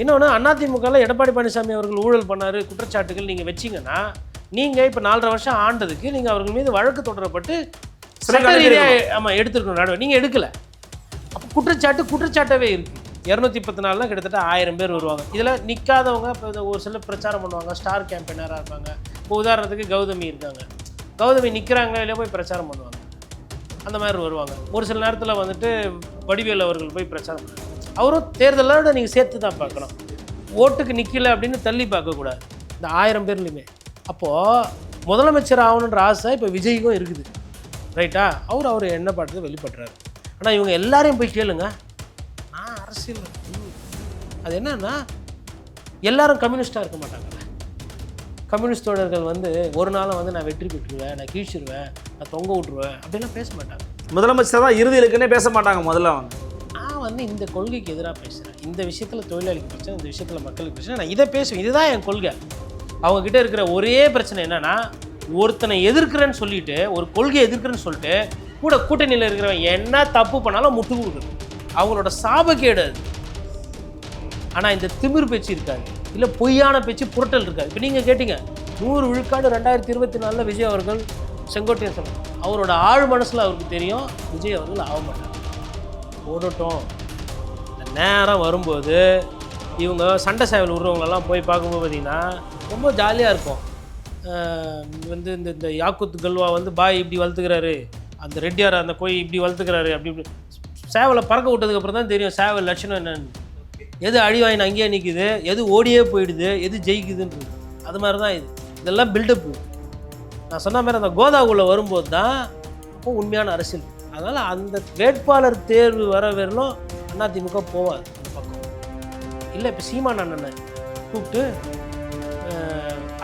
இன்னொன்று அதிமுகவில் எடப்பாடி பழனிசாமி அவர்கள் ஊழல் பண்ணாரு குற்றச்சாட்டுகள் நீங்கள் வச்சீங்கன்னா நீங்கள் இப்போ நாலரை வருஷம் ஆண்டதுக்கு நீங்கள் அவர்கள் மீது வழக்கு தொடரப்பட்டு சட்ட ரீதியாக ஆமாம் எடுத்துருக்கணும் நடவடிக்கை. நீங்கள் எடுக்கல. அப்போ குற்றச்சாட்டு குற்றச்சாட்டாவே இருக்குது இரநூத்தி பத்து நாளில் கிட்டத்தட்ட ஆயிரம் பேர் வருவாங்க. இதில் நிற்காதவங்க இப்போ இதை ஒரு சில பிரச்சாரம் பண்ணுவாங்க ஸ்டார் கேம்பெயினராக இருப்பாங்க. இப்போ உதாரணத்துக்கு கௌதமி இருக்காங்க. கௌதமி நிற்கிறாங்களோ இல்லையோ போய் பிரச்சாரம் பண்ணுவாங்க. அந்த மாதிரி வருவாங்க. ஒரு சில நேரத்தில் வந்துட்டு வடிவேல் அவர்கள் போய் பிரச்சாரம் பண்ணுவாங்க. அவரும் தேர்தலோட நீங்கள் சேர்த்து தான் பார்க்கணும். ஓட்டுக்கு நிற்கல அப்படின்னு தள்ளி பார்க்கக்கூடாது இந்த ஆயிரம் பேர்லையுமே. அப்போது முதலமைச்சர் ஆகணுன்ற ஆசை இப்போ விஜய்க்கும் இருக்குது. ரைட்டா? அவர் அவர் என்ன பாட்டுறது வெளிப்படுறாரு. ஆனால் இவங்க எல்லாரையும் போய் கேளுங்க. நான் அரசியல் அது என்னன்னா எல்லாரும் கம்யூனிஸ்டாக இருக்க மாட்டாங்கல்ல. கம்யூனிஸ்ட் தோழர்கள் வந்து ஒரு நாளும் வந்து நான் வெற்றி பெற்றுருவேன் நான் கீழ்ச்சிருவேன் நான் தொங்க விட்டுருவேன் அப்படிலாம் பேச மாட்டாங்க. முதலமைச்சர் தான் இறுதி இருக்குன்னே பேச மாட்டாங்க முதல்ல அவங்க. வந்து இந்த கொள்கைக்கு எதிராக பேசுகிறேன் இந்த விஷயத்தில் தொழிலாளிக்கு பிரச்சனை இந்த விஷயத்தில் மக்களுக்கு பிரச்சனை. நான் இதை பேசுவேன். இதுதான் என் கொள்கை. அவங்க கிட்ட இருக்கிற ஒரே பிரச்சனை என்னன்னா ஒருத்தனை எதிர்க்கிறேன்னு சொல்லிட்டு ஒரு கொள்கையை எதிர்க்கிறேன்னு சொல்லிட்டு கூட கூட்டணியில் இருக்கிறவன் என்ன தப்பு பண்ணாலும் முட்டு கொடுக்குறது அவங்களோட சாபக்கேடு அது. ஆனால் இந்த திமிர் பேச்சு இருக்காது. இல்லை பொய்யான பேச்சு புரட்டல் இருக்காது. இப்போ நீங்கள் கேட்டீங்க நூறு விழுக்காடு ரெண்டாயிரத்தி இருபத்தி நாலில் விஜய் அவர்கள் செங்கோட்டையன் சொல்லுவாங்க அவரோட ஆழ் மனசில் அவருக்கு தெரியும் விஜய் அவர்கள் ஆக மாட்டார். ஓடட்டும் நேரம் வரும்போது இவங்க சண்டை சேவல் விடுறவங்களெல்லாம் போய் பார்க்கும்போது பார்த்தீங்கன்னா ரொம்ப ஜாலியாக இருக்கும். வந்து இந்த இந்த யாக்குத் கல்வா வந்து பாய் இப்படி வளர்த்துக்கிறாரு அந்த ரெட்டியார் அந்த கோய் இப்படி வளர்த்துக்கிறாரு அப்படி இப்படி. சேவலை பறக்க விட்டதுக்கப்புறம் தான் தெரியும் சேவல் லட்சணம் என்னன்னு. எது அழிவாயின் அங்கேயே நிற்குது எது ஓடியே போயிடுது எது ஜெயிக்குதுன்றது. அது மாதிரி தான் இது. இதெல்லாம் பில்டப்பு நான் சொன்ன மாதிரி அந்த கோதாவுக்குள்ளே வரும்போது தான் அப்போ உண்மையான அரசியல். அதனால் அந்த வேட்பாளர் தேர்வு வர வரலும் அதிமுக போவாது அந்த பக்கம். இல்லை இப்போ சீமான் அண்ணனை கூப்பிட்டு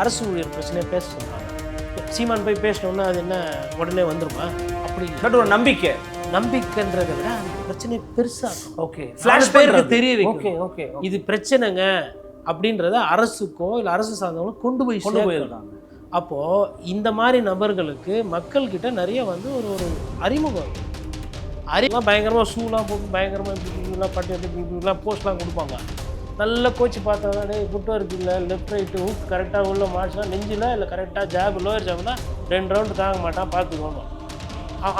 அரசு ஊழியர் பிரச்சனையை பேச சொல்கிறாங்க சீமான் போய் பேசினோன்னா அது என்ன உடனே வந்துருமா? அப்படி. பட் ஒரு நம்பிக்கை. நம்பிக்கைன்றதை விட அந்த பிரச்சனையை பெருசாகும் ஓகே. நாலு பேருக்கு தெரிய ஓகே ஓகே இது பிரச்சனைங்க அப்படின்றத அரசுக்கோ இல்லை அரசு சார்ந்தவங்களும் கொண்டு போய் கொண்டு. போயிருக்காங்க அப்போது இந்த மாதிரி நபர்களுக்கு மக்கள்கிட்ட நிறைய வந்து ஒரு ஒரு அறிமுகம். இருக்கு. பயங்கரமாக ஷூலாம் போட்டு பயங்கரமாக இப்படிலாம் பட்டு எடுத்து இப்படிலாம் போஸ்ட்லாம் கொடுப்பாங்க. நல்ல கோச்சு பார்த்தோன்னே தான் டேய் ஃபுட் ஒர்க் இல்லை லெஃப்ட் ரைட்டு ஹூக் கரெக்டாக உள்ள மார்ச்னா நெஞ்சில் இல்லை கரெக்டாக ஜாப் லோயர் ஜாப்னா ரெண்டு ரவுண்டு தாங்க மாட்டான் பார்த்துக்கோங்க.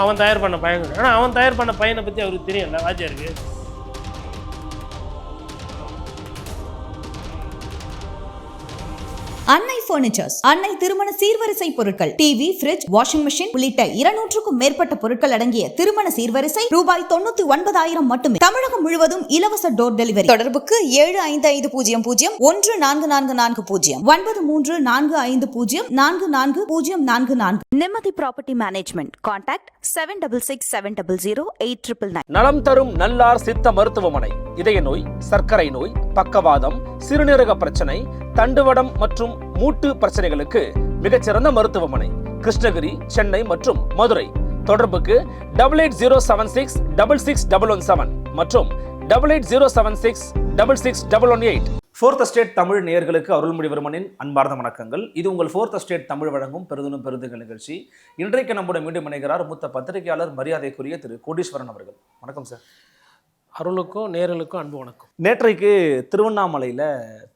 அவன் தயார் பண்ண பையன் ஆனால் அவன் தயார் பண்ண பையனை பற்றி அவருக்கு தெரியும்ல வாத்தியாருக்கு பர்னிச்சர்ஸ் அன்னை திருமண சீர்வரிசை பொருட்கள் டிவி ஃபிரிட்ஜ் வாஷிங் மிஷின் உள்ளிட்ட இருநூற்றுக்கும் மேற்பட்ட பொருட்கள் அடங்கிய திருமண சீர்வரிசை ரூபாய் தொண்ணூத்தி ஒன்பதாயிரம் மட்டுமே. தமிழகம் முழுவதும் இலவச டோர் டெலிவரி தொடர்புக்கு ஏழு ஐந்து ஐந்து பூஜ்ஜியம் பூஜ்ஜியம் ஒன்று நான்கு நான்கு நான்கு பூஜ்ஜியம். ஒன்பது மூன்று நான்கு ஐந்து பூஜ்ஜியம் நான்கு நான்கு பூஜ்ஜியம் நான்கு நான்கு. நிம்மதி property management contact seven double six seven double zero eight triple nine நலம் தரும் நல்லார் சித்த மருத்துவமனை. இதய நோய் சர்க்கரை நோய் பக்கவாதம் சிறுநீரக பிரச்சனை தண்டுவடம் மற்றும் மூட்டு பிரச்சனைகளுக்கு மிகச்சிறந்த மருத்துவமனை கிருஷ்ணகிரி சென்னை மற்றும் மதுரை. தொடர்புக்கு double eight zero seven six double six double one seven மற்றும் double eight zero seven six double six double one eight fourth state Tamil நேயர்களுக்கு அருள்மொழிவர்மனின் அன்பார்ந்த வணக்கங்கள். இது உங்கள் ஃபோர்த் ஸ்டேட் தமிழ் வழங்கும் பெருதுனும் பெருந்துகள் நிகழ்ச்சி. இன்றைக்கு நம்முடைய மீண்டும் இணைகிறார் மூத்த பத்திரிகையாளர் மரியாதைக்குரிய திரு கோடீஸ்வரன் அவர்கள். வணக்கம் சார் அருளுக்கும் நேரலுக்கும் அன்பு வணக்கம். நேற்றைக்கு திருவண்ணாமலையில்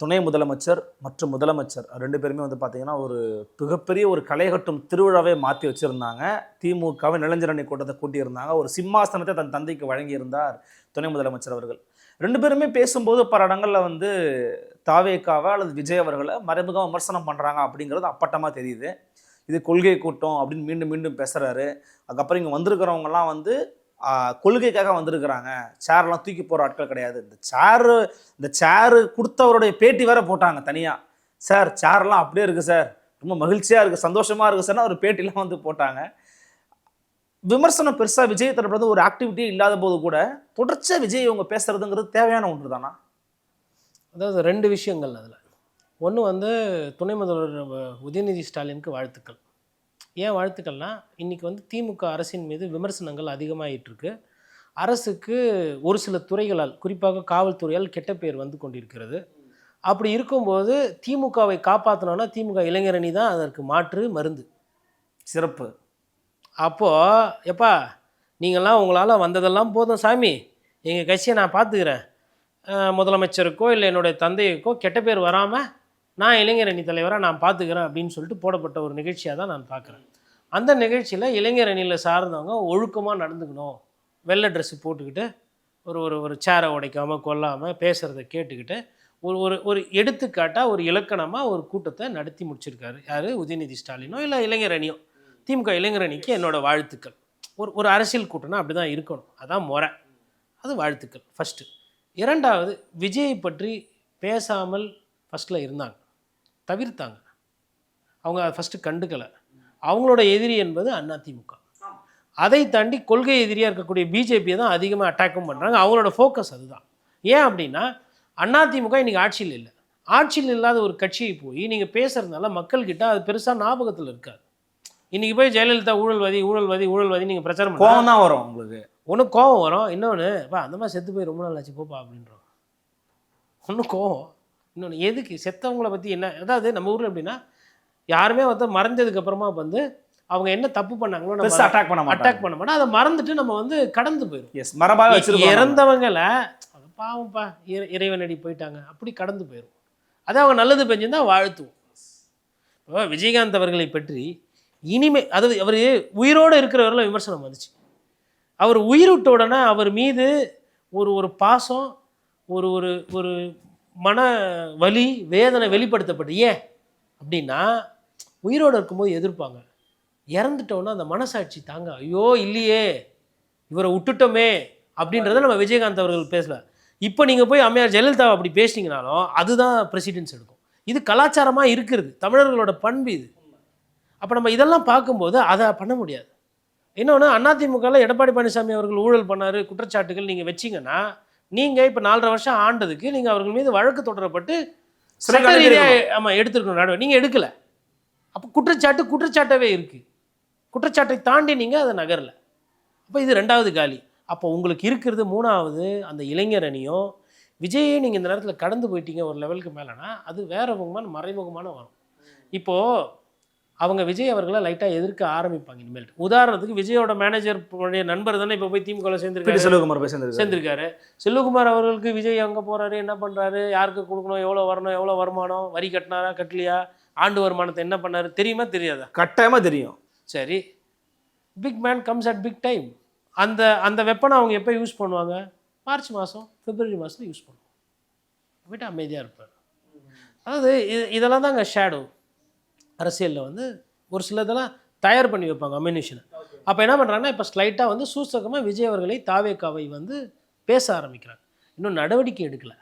துணை முதலமைச்சர் மற்றும் முதலமைச்சர் ரெண்டு பேருமே வந்து பார்த்தீங்கன்னா ஒரு மிகப்பெரிய ஒரு கலைகட்டும் திருவிழாவே மாற்றி வச்சுருந்தாங்க. திமுகவை நிலஞ்சரணி கூட்டத்தை கூட்டியிருந்தாங்க. ஒரு சிம்மாசனத்தை தன் தந்தைக்கு வழங்கியிருந்தார் துணை முதலமைச்சர் அவர்கள். ரெண்டு பேருமே பேசும்போது பல இடங்களில் வந்து தாவேக்காவை அல்லது விஜய் அவர்களை மறைமுக விமர்சனம் பண்ணுறாங்க அப்படிங்கிறது அப்பட்டமாக தெரியுது. இது கொள்கை கூட்டம் அப்படின்னு மீண்டும் மீண்டும் பேசுகிறாரு அதுக்கப்புறம் இங்கே வந்திருக்கிறவங்கலாம் வந்து கொள்கைக்காக வந்திருக்கிறாங்க. சேர்லாம் தூக்கி போகிற ஆட்கள் கிடையாது. இந்த சேரு இந்த சேரு கொடுத்தவருடைய பேட்டி வேற போட்டாங்க தனியாக சார் சேர்லாம் அப்படியே இருக்குது சார். ரொம்ப மகிழ்ச்சியாக இருக்குது சந்தோஷமாக இருக்குது சார்னு ஒரு பேட்டிலாம் வந்து போட்டாங்க. விமர்சனம் பெருசாக விஜய் தரப்படுறது ஒரு ஆக்டிவிட்டியே இல்லாத போது கூட தொடர்ச்சியாக விஜய் இவங்க பேசுகிறதுங்கிறது தேவையான ஒன்று தானா? அதாவது ரெண்டு விஷயங்கள் அதில். ஒன்று வந்து துணை முதல்வர் உதயநிதி ஸ்டாலினுக்கு வாழ்த்துக்கள். ஏன் வாழ்த்துக்கள்னா இன்றைக்கி வந்து திமுக அரசின் மீது விமர்சனங்கள் அதிகமாகிட்டுருக்கு அரசுக்கு ஒரு சில துறைகளால் குறிப்பாக காவல்துறையால் கெட்ட பேர் வந்து கொண்டிருக்கிறது. அப்படி இருக்கும்போது திமுகவை காப்பாற்றணும்னா திமுக இளைஞரணி தான் அதற்கு மாற்று மருந்து. சிறப்பு. அப்போது எப்பா நீங்களாம் உங்களால் வந்ததெல்லாம் போதும் சாமி. எங்கள் கட்சியை நான் பார்த்துக்கிறேன் முதலமைச்சருக்கோ இல்லை என்னுடைய தந்தைக்கோ கெட்ட பேர் வராமல் நான் இளைஞர் அணி தலைவராக நான் பார்த்துக்கிறேன் அப்படின்னு சொல்லிட்டு போடப்பட்ட ஒரு நிகழ்ச்சியாக தான் நான் பார்க்குறேன் அந்த நிகழ்ச்சியில் இளைஞர் அணியில் சார்ந்தவங்க ஒழுக்கமாக நடந்துக்கணும். வெள்ளை ட்ரெஸ்ஸு போட்டுக்கிட்டு ஒரு ஒரு ஒரு சேரை உடைக்காமல் கொல்லாமல் பேசுகிறத கேட்டுக்கிட்டு ஒரு ஒரு ஒரு எடுத்துக்காட்டாக ஒரு இலக்கணமாக ஒரு கூட்டத்தை நடத்தி முடிச்சிருக்காரு. யார்? உதயநிதி ஸ்டாலினோ இல்லை இளைஞர் அணியோ? திமுக இளைஞர் அணிக்கு என்னோடய வாழ்த்துக்கள். ஒரு ஒரு அரசியல் கூட்டம்னா அப்படி தான் இருக்கணும். அதான் முறை. அது வாழ்த்துக்கள். ஃபஸ்ட்டு இரண்டாவது விஜயை பற்றி பேசாமல் ஃபஸ்ட்டில் இருந்தாங்க. தவிர்த்தாங்க. அவங்க ஃபஸ்ட்டு கண்டுக்கலை. அவங்களோட எதிரி என்பது அதிமுக. அதை தாண்டி கொள்கை எதிரியாக இருக்கக்கூடிய பிஜேபியை தான் அதிகமாக அட்டாக்கும் பண்ணுறாங்க அவங்களோட ஃபோக்கஸ் அதுதான். ஏன் அப்படின்னா அதிமுக இன்னைக்கு ஆட்சியில் இல்லை. ஆட்சியில் இல்லாத ஒரு கட்சியை போய் நீங்கள் பேசுறதுனால மக்கள்கிட்ட அது பெருசாக ஞாபகத்தில் இருக்காது. இன்னைக்கு போய் ஜெயலலிதா ஊழல்வாதி ஊழல்வாதி ஊழல்வாதி நீங்கள் பிரச்சாரம் கோவம் தான் வரும் உங்களுக்கு. ஒன்று கோவம் வரும். இன்னொன்று பா அந்த மாதிரி செத்து போய் ரொம்ப நாள் ஆச்சு போப்பா அப்படின்றோம். ஒன்று கோவம் இன்னொன்று எதுக்கு? செத்தவங்கள பற்றி என்ன? அதாவது நம்ம ஊரில் எப்படின்னா யாருமே வந்து மறைஞ்சதுக்கு அப்புறமா வந்து அவங்க என்ன தப்பு பண்ணாங்களோ நம்ம அட்டாக் பண்ண அட்டாக் பண்ண மாட்டோம் அதை மறந்துட்டு நம்ம வந்து கடந்து போயிடும் எஸ் மரபாக இறந்தவங்களை பாவம்ப்பா இறை- இறைவனடி போயிட்டாங்க. அப்படி கடந்து போயிடும் அது அவங்க நல்லது பெஞ்சிருந்தா வாழ்த்துவோம். இப்போ விஜயகாந்த் அவர்களை பற்றி இனிமே அதாவது அவர் உயிரோடு இருக்கிறவர்கள விமர்சனம் வந்துச்சு. அவர் உயிர் விட்ட உடனே அவர் மீது ஒரு ஒரு பாசம் ஒரு ஒரு ஒரு மன வலி வேதனை வெளிப்படுத்தப்பட்டு ஏன்? அப்படின்னா உயிரோடு இருக்கும்போது எதிர்ப்பாங்க. இறந்துட்டோன்னா அந்த மனசாட்சி தாங்க ஐயோ இல்லையே இவரை விட்டுட்டோமே அப்படின்றத நம்ம விஜயகாந்த் அவர்கள் பேசல. இப்போ நீங்கள் போய் அம்மையார் ஜெயலலிதா அப்படி பேசினீங்கனாலும் அதுதான் பிரசிடென்ஸ் எடுக்கும். இது கலாச்சாரமாக இருக்கிறது தமிழர்களோட பண்பு இது. அப்போ நம்ம இதெல்லாம் பார்க்கும்போது அதை பண்ண முடியாது. இன்னொன்று அதிமுகவில் எடப்பாடி பழனிசாமி அவர்கள் ஊழல் பண்ணார் குற்றச்சாட்டுகள் நீங்கள் வச்சீங்கன்னா நீங்கள் இப்போ நாலரை வருஷம் ஆண்டதுக்கு நீங்கள் அவர்கள் மீது வழக்கு தொடரப்பட்டு சட்ட ரீதியாக ஆமாம் எடுத்துருக்கணும் நடவடிக்கை நீங்கள் எடுக்கலை. அப்போ குற்றச்சாட்டு குற்றச்சாட்டாவே இருக்குது குற்றச்சாட்டை தாண்டி நீங்கள் அதை நகரல. அப்போ இது ரெண்டாவது காலி. அப்போ உங்களுக்கு இருக்கிறது மூணாவது அந்த இளைஞர் அணியும் விஜயை நீங்கள் இந்த நேரத்தில் கடந்து போயிட்டீங்க ஒரு லெவலுக்கு மேலேனா அது வேற முகமான மறைமுகமான வரும். இப்போது அவங்க விஜய் அவர்களை லைட்டாக எதிர்க்க ஆரம்பிப்பாங்க இனிமேல். உதாரணத்துக்கு விஜயோட மேனேஜர் உடைய நண்பர் தானே இப்போ போய் திமுகவில் சேர்ந்துருக்காரு? செல்வகுமார் போய் சேர்ந்திருக்காரு. சேர்ந்திருக்காரு. செல்வகுமார் அவர்களுக்கு விஜய் எங்கே போறாரு? என்ன பண்ணுறாரு யாருக்கு கொடுக்கணும்? எவ்வளோ வரணும்? எவ்வளோ வருமானம்? வரி கட்டினாரா? கட்டலையா? ஆண்டு வருமானத்தை என்ன பண்ணாரு? தெரியுமா? தெரியாதா? கட்டாயமா தெரியும். சரி. Big man comes at big time அந்த அந்த வெப்பனை அவங்க எப்போ யூஸ் பண்ணுவாங்க? மார்ச் மாதம் பிப்ரவரி மாதம் யூஸ் பண்ணுவாங்க. போயிட்டு அமைதியாக இருப்பார். அதாவது இது இதெல்லாம் தாங்க ஷேடோ அரசியலில் வந்து ஒரு சில இதெல்லாம் தயார் பண்ணி வைப்பாங்க அம்யூனிஷனை அப்போ என்ன பண்ணுறாங்கன்னா இப்போ ஸ்லைட்டாக வந்து சூசகமாக விஜய் அவர்களை தாவேக்காவை வந்து பேச ஆரம்பிக்கிறாங்க. இன்னும் நடவடிக்கை எடுக்கலை.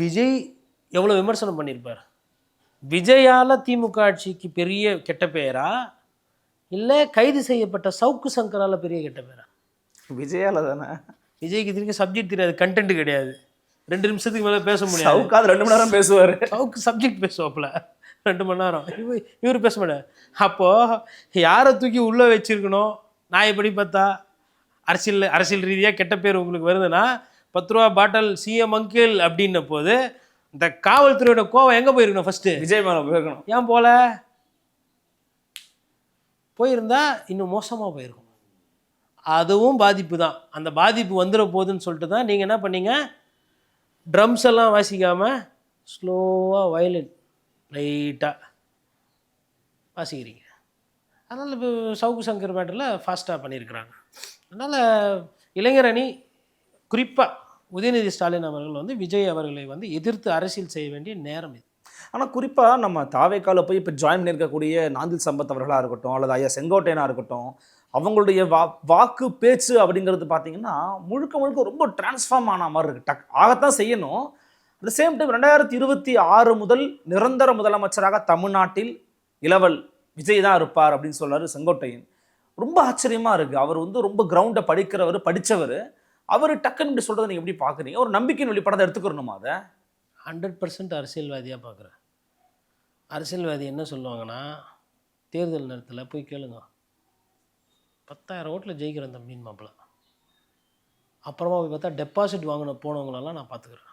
விஜய் எவ்வளோ விமர்சனம் பண்ணியிருப்பார்? விஜயால் திமுக ஆட்சிக்கு பெரிய கெட்ட பெயரா? இல்லை கைது செய்யப்பட்ட சவுக்கு சங்கரால பெரிய கெட்ட பேரா விஜயால தானே. விஜய்க்கு திரும்பி சப்ஜெக்ட் தெரியாது கண்டென்ட் கிடையாது. ரெண்டு நிமிஷத்துக்கு மேலே பேச முடியாது. சவுக்காது ரெண்டு மணி நேரம் பேசுவாரு. சவுக்கு சப்ஜெக்ட் பேசுவாப்புல. ரெண்டு மணி நேரம். இவ இவர் பேச மாட்டார். அப்போது யாரை தூக்கி உள்ளே வச்சிருக்கணும்? நான் எப்படி பார்த்தா அரசியல் அரசியல் ரீதியாக கெட்ட பேர் உங்களுக்கு வருதுன்னா பத்து ரூபா பாட்டில் சிஎம் அங்கிள் அப்படின்ன போது இந்த காவல்துறையோட கோவம் எங்கே போயிருக்கணும் ஃபஸ்ட்டு விஜய் மேல போயிருக்கணும். ஏன் போல? போயிருந்தா இன்னும் மோசமாக போயிருக்கும். அதுவும் பாதிப்பு தான். அந்த பாதிப்பு வந்துட போகுதுன்னு சொல்லிட்டு தான் நீங்கள் என்ன பண்ணீங்க? ட்ரம்ஸ் எல்லாம் வாசிக்காமல் ஸ்லோவாக வயலின் லைட்டாக வாசிக்கிறீங்க அதனால் இப்போ சவுக்கு சங்கர் மேட்டரில் ஃபாஸ்ட்டாக பண்ணியிருக்கிறாங்க அதனால் இளைஞர் அணி குறிப்பாக உதயநிதி ஸ்டாலின் அவர்கள் வந்து விஜய் அவர்களை வந்து எதிர்த்து அரசியல் செய்ய வேண்டிய நேரம் இது. ஆனால் குறிப்பாக நம்ம தாவேக்கால போய் இப்போ ஜாயின் பண்ணியிருக்கக்கூடிய நாந்தில் சம்பத் அவர்களாக இருக்கட்டும் அல்லது ஐயா செங்கோட்டையனா இருக்கட்டும் அவங்களுடைய வா வாக்கு பேச்சு அப்படிங்கிறது பார்த்தீங்கன்னா முழுக்க முழுக்க ரொம்ப டிரான்ஸ்ஃபார்ம் ஆன மாதிரி இருக்குது டக் ஆகத்தான் செய்யணும். அட் சேம் டைம் ரெண்டாயிரத்தி இருபத்தி ஆறு முதல் நிரந்தர முதலமைச்சராக தமிழ்நாட்டில் இளவல் விஜய் தான் இருப்பார் அப்படின்னு சொல்கிறார் செங்கோட்டையன். ரொம்ப ஆச்சரியமாக இருக்குது அவர் வந்து ரொம்ப கிரவுண்டை படிக்கிறவர் படித்தவர் அவர் டக்குன்னு இப்படி சொல்கிறத நீங்கள் எப்படி பார்க்குறீங்க ஒரு நம்பிக்கையின் வெளிப்படத்தை எடுத்துக்கிறணுமா அதை? ஹண்ட்ரட் பர்சன்ட் அரசியல்வாதியாக பார்க்குறேன் அரசியல்வாதி என்ன சொல்லுவாங்கன்னா தேர்தல் நேரத்தில் போய் கேளுங்க. பத்தாயிரம் ஓட்டில் ஜெயிக்கிறேன் மீன் மாப்பிள்ள. அப்புறமா போய் பார்த்தா டெபாசிட் வாங்கின போனவங்களெல்லாம் நான் பார்த்துக்குறேன்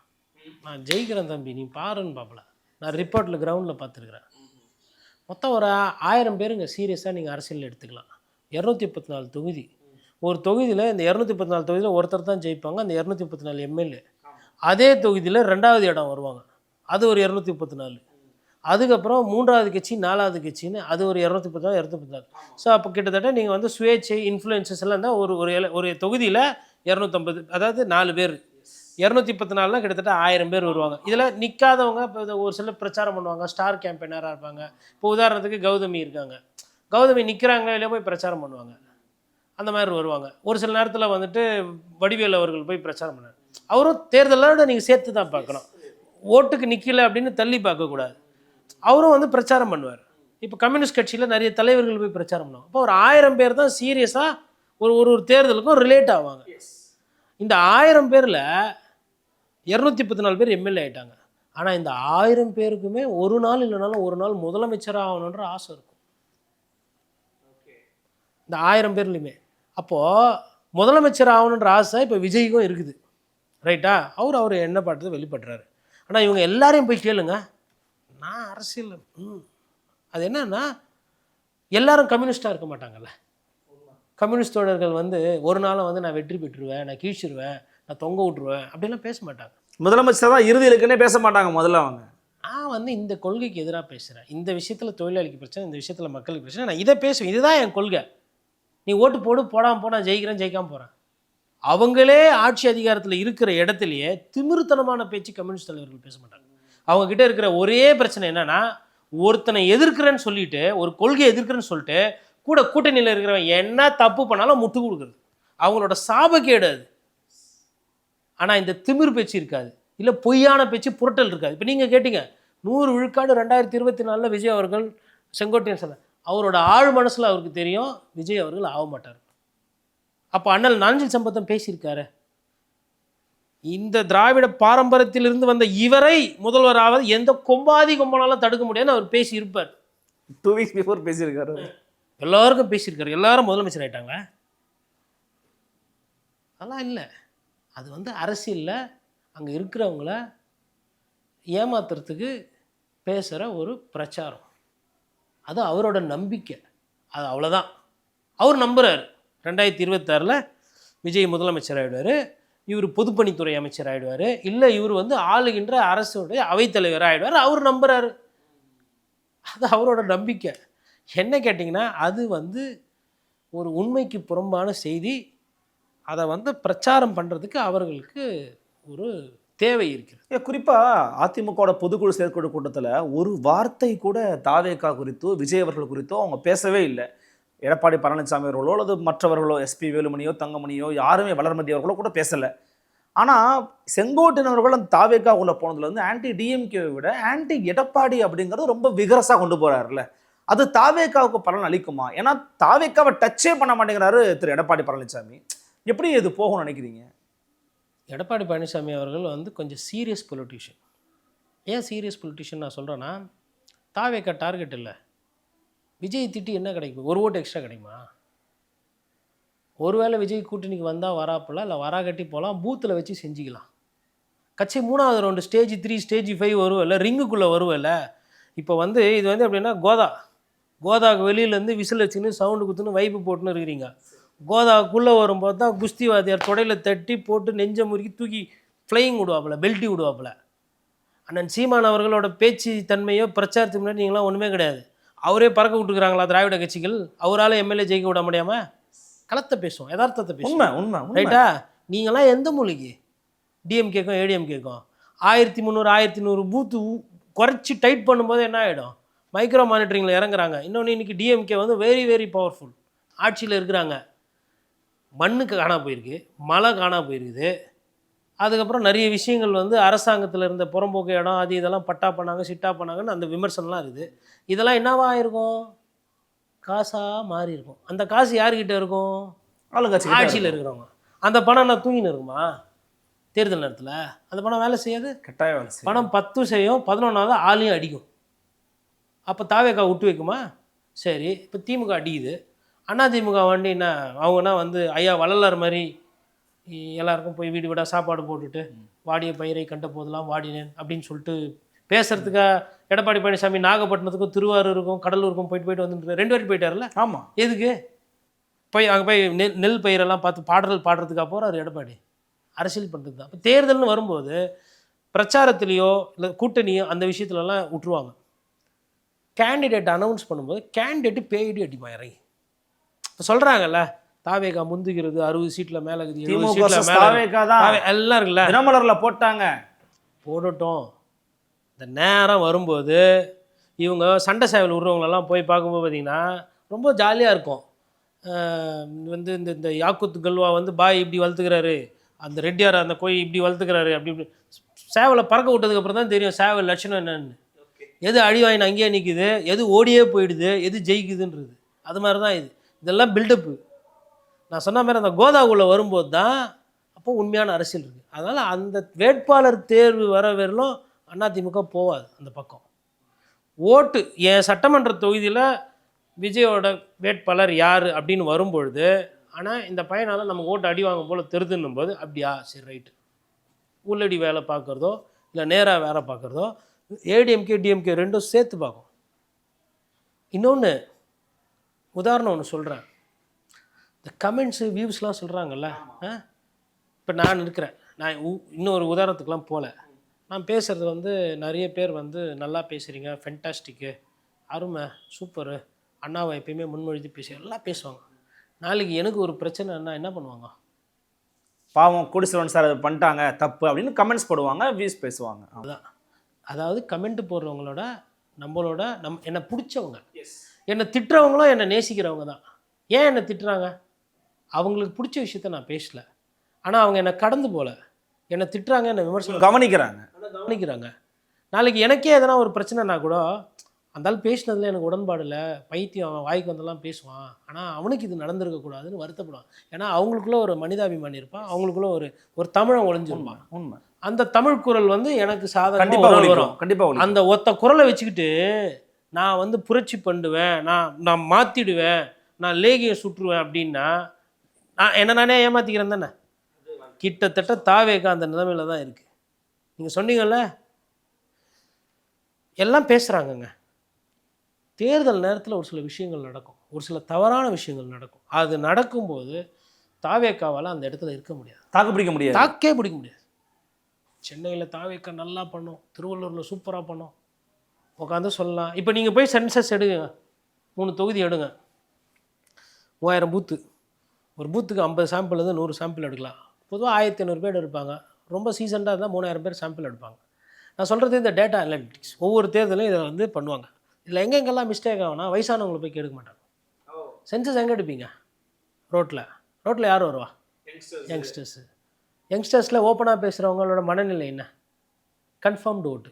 நான் ஜெயிக்கிறேன் தம்பி நீ பாருன்னு பாப்பல. நான் ரிப்போர்ட்டில் கிரவுண்டில் பார்த்துருக்குறேன். மொத்தம் ஒரு ஆயிரம் பேருங்க சீரியஸாக நீங்கள் அரசியல் எடுத்துக்கலாம். இரநூத்தி முப்பத்தி நாலு தொகுதி. ஒரு தொகுதியில் இந்த இரநூத்தி முப்பத்தி நாலு தொகுதியில் ஒருத்தர் தான் ஜெயிப்பாங்க அந்த இரநூத்தி முப்பத்தி நாலு எம்எல்ஏ. அதே தொகுதியில் ரெண்டாவது இடம் வருவாங்க. அது ஒரு இரநூத்தி முப்பத்தி நாலு அதுக்கப்புறம் மூன்றாவது கட்சி நாலாவது கட்சின்னு அது ஒரு இரநூத்தி முப்பத்தி நாலு இரநூத்தி நாலு ஸோ அப்போ கிட்டத்தட்ட நீங்கள் வந்து சுயேட்சை இன்ஃப்ளூயன்சஸ் எல்லாம் தான் ஒரு ஒரு ஒரு தொகுதியில் இரநூத்தம்பது அதாவது நாலு பேர். இரநூத்தி பத்து நாலுனா கிட்டத்தட்ட ஆயிரம் பேர் வருவாங்க. இதில் நிற்காதவங்க இப்போ ஒரு சிலர் பிரச்சாரம் பண்ணுவாங்க ஸ்டார் கேம்பெயினராக இருப்பாங்க. இப்போ உதாரணத்துக்கு கௌதமி இருக்காங்க. கௌதமி நிற்கிறாங்க இல்லையா போய் பிரச்சாரம் பண்ணுவாங்க. அந்த மாதிரி வருவாங்க. ஒரு சில நேரத்தில் வந்துட்டு வடிவேல் அவர்கள் போய் பிரச்சாரம் பண்ணார் அவரும் தேர்தலோட நீங்கள் சேர்த்து தான் பார்க்கணும். ஓட்டுக்கு நிற்கல அப்படின்னு தள்ளி பார்க்கக்கூடாது அவரும் வந்து பிரச்சாரம் பண்ணுவார். இப்போ கம்யூனிஸ்ட் கட்சியில் நிறைய தலைவர்கள் போய் பிரச்சாரம் பண்ணுவாங்க. அப்போ ஒரு ஆயிரம் பேர் தான் சீரியஸாக ஒரு ஒரு ஒரு தேர்தலுக்கும் ரிலேட் ஆவாங்க. இந்த ஆயிரம் பேரில் இரநூத்தி பத்து நாலு பேர் எம்எல்ஏ ஆயிட்டாங்க. ஆனால் இந்த ஆயிரம் பேருக்குமே ஒரு நாள் இல்லைனாலும் ஒரு நாள் முதலமைச்சராக ஆகணுன்ற ஆசை இருக்கும். இந்த ஆயிரம் பேர்லையுமே. அப்போது முதலமைச்சர் ஆகணுன்ற ஆசை இப்போ விஜய்க்கும் இருக்குது. ரைட்டா? அவர் அவர் என்ன பாட்டது வெளிப்படுறாரு. ஆனால் இவங்க எல்லாரையும் போய் கேளுங்க. நான் அரசியல் ம். அது என்னன்னா எல்லாரும் கம்யூனிஸ்டாக இருக்க மாட்டாங்கல்ல. கம்யூனிஸ்ட் தோழர்கள் வந்து ஒரு நாளும் வந்து நான் வெற்றி பெற்றுருவேன் நான் கீழ்ச்சிருவேன் நான் தொங்க விட்ருவேன் அப்படிலாம் பேச மாட்டாங்க. முதலமைச்சர் தான் இறுதி இருக்குன்னே பேச மாட்டாங்க முதல்ல அவங்க. நான் வந்து இந்த கொள்கைக்கு எதிராக பேசுகிறேன் இந்த விஷயத்தில் தொழிலாளிக்கு பிரச்சனை இந்த விஷயத்தில் மக்களுக்கு பிரச்சனை. நான் இதை பேசுவேன். இதுதான் என் கொள்கை. நீ ஓட்டு போடு போடாமல் போனால் நான் ஜெயிக்கிறேன் ஜெயிக்காமல் போகிறேன் அவங்களே ஆட்சி அதிகாரத்தில் இருக்கிற இடத்துலையே திமிருத்தனமான பேச்சு கம்யூனிஸ்ட் தலைவர்கள் பேச மாட்டாங்க. அவங்கக்கிட்ட இருக்கிற ஒரே பிரச்சனை என்னன்னா ஒருத்தனை எதிர்க்கிறேன்னு சொல்லிட்டு ஒரு கொள்கையை எதிர்க்கிறேன்னு சொல்லிட்டு கூட கூட்டணியில் இருக்கிறவன் என்ன தப்பு பண்ணாலும் முட்டு கொடுக்குறது. அவங்களோட சாபக்கேடு அது. ஆனால் இந்த திமிர் பேச்சு இருக்காது. இல்லை பொய்யான பேச்சு புரட்டல் இருக்காது. இப்போ நீங்கள் கேட்டீங்க நூறு விழுக்காடு ரெண்டாயிரத்தி இருபத்தி நாலில் விஜய் அவர்கள் செங்கோட்டையன் சொன்னார். அவரோட ஆழ் மனசில் அவருக்கு தெரியும் விஜய் அவர்கள் ஆக மாட்டார். அப்போ அண்ணல் நாஞ்சில் சம்பத்தம் பேசியிருக்காரு. இந்த திராவிட பாரம்பரியத்திலிருந்து வந்த இவரை முதல்வராவது எந்த கொம்பாதி கொம்பனாலும் தடுக்க முடியாதுன்னு அவர் பேசி இருப்பார் டூ வீக்ஸ் பிஃபோர் பேசியிருக்காரு எல்லாருக்கும் பேசியிருக்காரு. எல்லாரும் முதலமைச்சர் ஆயிட்டாங்களா? அதெல்லாம் இல்லை. அது வந்து அரசியலில் அங்கே இருக்கிறவங்கள ஏமாத்துறதுக்கு பேசுகிற ஒரு பிரச்சாரம். அது அவரோட நம்பிக்கை. அது அவ்வளோதான் அவர் நம்புகிறார் ரெண்டாயிரத்தி இருபத்தாறில் விஜய் முதலமைச்சர் ஆகிடுவார் இவர் பொதுப்பணித்துறை அமைச்சர் ஆகிடுவார் இல்லை இவர் வந்து ஆளுகின்ற அரசுடைய அவைத்தலைவர் ஆகிடுவார் அவர் நம்புகிறாரு அது அவரோட நம்பிக்கை. என்ன கேட்டிங்கன்னா அது வந்து ஒரு உண்மைக்கு புறம்பான செய்தி. அதை வந்து பிரச்சாரம் பண்ணுறதுக்கு அவர்களுக்கு ஒரு தேவை இருக்கிறது. ஏன் குறிப்பாக அதிமுகவோட பொதுக்குழு செயற்குழு கூட்டத்தில் ஒரு வார்த்தை கூட தாவேக்கா குறித்தோ விஜய் அவர்கள் குறித்தோ அவங்க பேசவே இல்லை. எடப்பாடி பழனிசாமி அவர்களோ அல்லது மற்றவர்களோ எஸ்பி வேலுமணியோ தங்கமணியோ யாருமே வளர்மதி அவர்களோ கூட பேசலை. ஆனால் செங்கோட்டையன் அவர்கள் அந்த தாவேகா உள்ள போனதுலேருந்து ஆன்டி டிஎம்கேவை விட ஆன்டி எடப்பாடி அப்படிங்கிறது ரொம்ப விகரசாக கொண்டு போகிறாருல்ல அது தாவேக்காவுக்கு பலன் அளிக்குமா? ஏன்னா தாவேக்காவை டச்சே பண்ண மாட்டேங்கிறாரு திரு எடப்பாடி பழனிசாமி. எப்படி இது போகும்னு நினைக்கிறீங்க? எடப்பாடி பழனிசாமி அவர்கள் வந்து கொஞ்சம் சீரியஸ் பொலிட்டிஷியன் ஏன் சீரியஸ் பொலிட்டிஷியன் நான் சொல்கிறேன்னா தாவேக்கா டார்கெட் இல்லை. விஜய் திட்டி என்ன கிடைக்கும் ஒரு ஓட்டு எக்ஸ்ட்ரா கிடைக்குமா? ஒருவேளை விஜய் கூட்டணிக்கு வந்தால் வராப்பில் இல்லை வரா கட்டி போகலாம் பூத்தில் வச்சு செஞ்சுக்கலாம். கட்சி மூணாவது round stage three stage five வருவல்ல ரிங்குக்குள்ளே வருவல்ல இப்போ வந்து இது வந்து எப்படின்னா கோதா. கோதாவுக்கு வெளியிலேருந்து விசில் வச்சுன்னு சவுண்டு குத்துன்னு வைப்பு போட்டுன்னு இருக்கிறீங்க. கோதாவுக்குள்ளே வரும்போது தான் குஸ்தி வாத்தியார் தொடையில் தட்டி போட்டு நெஞ்ச முறுக்கி தூக்கி ஃப்ளையிங் விடுவாப்புல பெல்ட்டி விடுவாப்புல. அண்ணன் சீமான் அவர்களோட பேச்சு தன்மையோ பிரச்சாரத்துக்கு முன்னாடி நீங்களாம் ஒன்றுமே கிடையாது. அவரே பறக்க விட்டுக்கிறாங்களா திராவிட கட்சிகள்? அவரால் எம்எல்ஏ ஜெயிக்க விட முடியாமல் களத்தை பேசுவோம் யதார்த்தத்தை பேசுவோம். உண்மை உண்மை ரைட்டா நீங்களாம் எந்த மூலிகை? டிஎம்கேக்கும் ஏடிஎம்கேக்கும் ஆயிரத்தி முந்நூறு ஆயிரத்தி நூறு பூத்து குறைச்சி டைட் பண்ணும்போது என்ன ஆகிடும் மைக்ரோ மானிட்டரிங்கில் இறங்குறாங்க. இன்னொன்று இன்னைக்கு டிஎம்கே வந்து வெரி வெரி பவர்ஃபுல் ஆட்சியில் இருக்கிறாங்க. மண்ணுக்கு காணா போயிருக்கு மழை காணா போயிருக்குது. அதுக்கப்புறம் நிறைய விஷயங்கள் வந்து அரசாங்கத்தில் இருந்த புறம்போக்கு இடம் அது இதெல்லாம் பட்டா பண்ணாங்க சிட்டா பண்ணாங்கன்னு அந்த விமர்சனம்லாம் இருக்குது. இதெல்லாம் என்னவா ஆயிருக்கும் காசாக மாறி இருக்கும். அந்த காசு யார்கிட்ட இருக்கும்? ஆளுங்கட்சி ஆட்சியில் இருக்கிறவங்க. அந்த பணம் நான் தூங்கின்னு இருக்குமா? தேர்தல் நேரத்தில். அந்த பணம் வேலை செய்யாது. கட்டாய வேலை செய்யும். பணம் பத்து செய்யும் பதினொன்றாவது ஆளையும் அடிக்கும். அப்போ தாவேக்கா விட்டு வைக்குமா? சரி இப்போ திமுக அடிக்குது. அண்ணா திமுக வண்டி என்ன அவங்கன்னா வந்து ஐயா வள்ளலார் மாதிரி எல்லாருக்கும் போய் வீடு வீடாக சாப்பாடு போட்டுட்டு வாடிய பயிரை கண்ட போதெல்லாம் வாடினேன் அப்படின்னு சொல்லிட்டு பேசுறதுக்கா எடப்பாடி பழனிசாமி நாகப்பட்டினத்துக்கும் திருவாரூருக்கும் கடலூருக்கும் போயிட்டு போயிட்டு வந்துட்டு ரெண்டு வாட்டி போயிட்டார்ல ஆமா. எதுக்கு? போய் அங்கே போய் நெல் நெல் பயிரெல்லாம் பார்த்து பாடல் பாடுறதுக்காக போகிறாரு எடப்பாடி. அரசியல் பண்ணுறது தான். இப்போ தேர்தல்னு வரும்போது பிரச்சாரத்துலேயோ இல்லை கூட்டணியோ அந்த விஷயத்துலலாம் விட்டுருவாங்க கேண்டிடேட் அனௌன்ஸ் பண்ணும்போது கேண்டிடேட்டு பேய்டு அடிப்பான் இறங்கி. இப்போ சொல்கிறாங்கல்ல தாவேகா முந்துகிறது அறுபது சீட்டில் மேலே. எல்லாம் இருக்குல்ல. தினமலர்ல போட்டாங்க. போடட்டும். இந்த நேரம் வரும்போது இவங்க சண்டை சேவல் விடுறவங்களெல்லாம் போய் பார்க்கும்போது பார்த்தீங்கன்னா ரொம்ப ஜாலியாக இருக்கும். வந்து இந்த இந்த யாக்குத் கல்வா வந்து பாய் இப்படி வளர்த்துக்கிறாரு அந்த ரெட்டியார் அந்த கோய் இப்படி வளர்த்துக்கிறாரு அப்படி இப்படி. சேவலை பறக்க விட்டதுக்கப்புறம் தான் தெரியும் சேவல் லட்சணம் என்னன்னு. எது அடிவாயின் அங்கேயே நிற்குது எது ஓடியே போயிடுது எது ஜெயிக்குதுன்றது. அது மாதிரி தான் இது. இதெல்லாம் பில்டப்பு நான் சொன்ன மாதிரி அந்த கோதாவுக்குள்ளே வரும்போது தான் அப்போ உண்மையான அரசியல் இருக்குது அதனால் அந்த வேட்பாளர் தேர்வு வர வரலும் அதிமுக போகாது அந்த பக்கம். ஓட்டு என் சட்டமன்ற தொகுதியில் விஜயோட வேட்பாளர் யார் அப்படின்னு வரும்பொழுது ஆனால் இந்த பையனால் நம்ம ஓட்டு அடி வாங்கும் போல் தெருதுன்னும் போது அப்படியா சரி ரைட்டு உள்ளடி வேலை பார்க்குறதோ இல்லை நேராக வேலை பார்க்குறதோ ஏடிஎம்கே டிஎம்கே ரெண்டும் சேர்த்து பார்க்கும். இன்னொன்று உதாரணம் ஒன்று சொல்கிறேன் இந்த கமெண்ட்ஸு வியூஸ்லாம் சொல்கிறாங்கல்ல இப்போ நான் இருக்கிறேன் நான் இன்னொரு உதாரணத்துக்குலாம் போகல நான் பேசுகிறது வந்து நிறைய பேர் வந்து நல்லா பேசுகிறீங்க ஃபென்டாஸ்டிக்கு அருமை சூப்பரு அண்ணாவை எப்பயுமே முன்மொழித்து பேசி எல்லாம் பேசுவாங்க. நாளைக்கு எனக்கு ஒரு பிரச்சனைன்னா என்ன பண்ணுவாங்க? பாவம் கோடீஸ்வரன் சார் அதை பண்ணிட்டாங்க தப்பு அப்படின்னு கமெண்ட்ஸ் போடுவாங்க வியூஸ் பேசுவாங்க. அதுதான் அதாவது கமெண்ட் போடுறவங்களோட நம்மளோட நம் என்னை பிடிச்சவங்க. என்னை திட்டுறவங்களும் என்னை நேசிக்கிறவங்க தான். ஏன் என்னை திட்டுறாங்க? அவங்களுக்கு பிடிச்ச விஷயத்த நான் பேசல. ஆனால் அவங்க என்னை கடந்து போல. என்னை திட்டுறாங்க என்னை விமர்சனம் கவனிக்கிறாங்க. கவனிக்கிறாங்க. நாளைக்கு எனக்கே எதனா ஒரு பிரச்சனைனா கூட அந்த ஆள் பேசினதுல எனக்கு உடன்பாடு இல்லை. பைத்தியம் அவன் வாய்க்கு வந்தெல்லாம் பேசுவான். ஆனால் அவனுக்கு இது நடந்திருக்க கூடாதுன்னு வருத்தப்படுவான். ஏன்னா அவங்களுக்குள்ள ஒரு மனிதாபிமானி இருப்பான். அவங்களுக்குள்ள ஒரு ஒரு தமிழன் ஒளிஞ்சிருப்பான். உண்மை அந்த தமிழ் குரல் வந்து எனக்கு ஒழிக்கும் வரும். கண்டிப்பா ஒழிக்கும் அந்த ஒத்த குரலை வச்சுக்கிட்டு நான் வந்து புரட்சி பண்ணுவேன் நான் நான் மாற்றிடுவேன் நான் லேகியம் சுற்றுவேன் அப்படின்னா நான் என்ன நானே ஏமாத்திக்கிறேன் தானே? கிட்டத்தட்ட தாவேக்கா அந்த நிலைமையில தான் இருக்குது நீங்கள் சொன்னீங்கல்ல? எல்லாம் பேசுகிறாங்கங்க தேர்தல் நேரத்தில் ஒரு சில விஷயங்கள் நடக்கும். ஒரு சில தவறான விஷயங்கள் நடக்கும். அது நடக்கும்போது தாவேக்காவால் அந்த இடத்துல இருக்க முடியாது. தாக்கு பிடிக்க முடியாது. தாக்கே பிடிக்க முடியாது. சென்னையில் தாவேக்கா நல்லா பண்ணோம் திருவள்ளூரில் சூப்பராக பண்ணோம். உட்காந்து சொல்லலாம். இப்போ நீங்கள் போய் சென்சஸ் எடுங்க. மூணு தொகுதி எடுங்க. மூவாயிரம் பூத்து ஒரு பூத்துக்கு ஐம்பது சாம்பிள்லேருந்து நூறு சாம்பிள் எடுக்கலாம். பொதுவாக ஆயிரத்தி ஐநூறு பேர் எடுப்பாங்க. ரொம்ப சீசண்டாக இருந்தால் மூணாயிரம் பேர் சாம்பிள் எடுப்பாங்க. நான் சொல்கிறது இந்த டேட்டா அனலிட்டிக்ஸ் ஒவ்வொரு தேர்தலையும் இதை வந்து பண்ணுவாங்க. இதில் எங்கெங்கெல்லாம் மிஸ்டேக் ஆகும்னா வயசானவங்களை போய் கெடுக்க மாட்டாங்க. சென்சஸ் எங்கே எடுப்பீங்க? ரோட்டில் ரோட்டில் யார் வருவா? யங்ஸ்டர்ஸு யங்ஸ்டர்ஸில் ஓப்பனாக பேசுகிறவங்களோட மனநிலை என்ன? கன்ஃபார்ம்டு ஓட்டு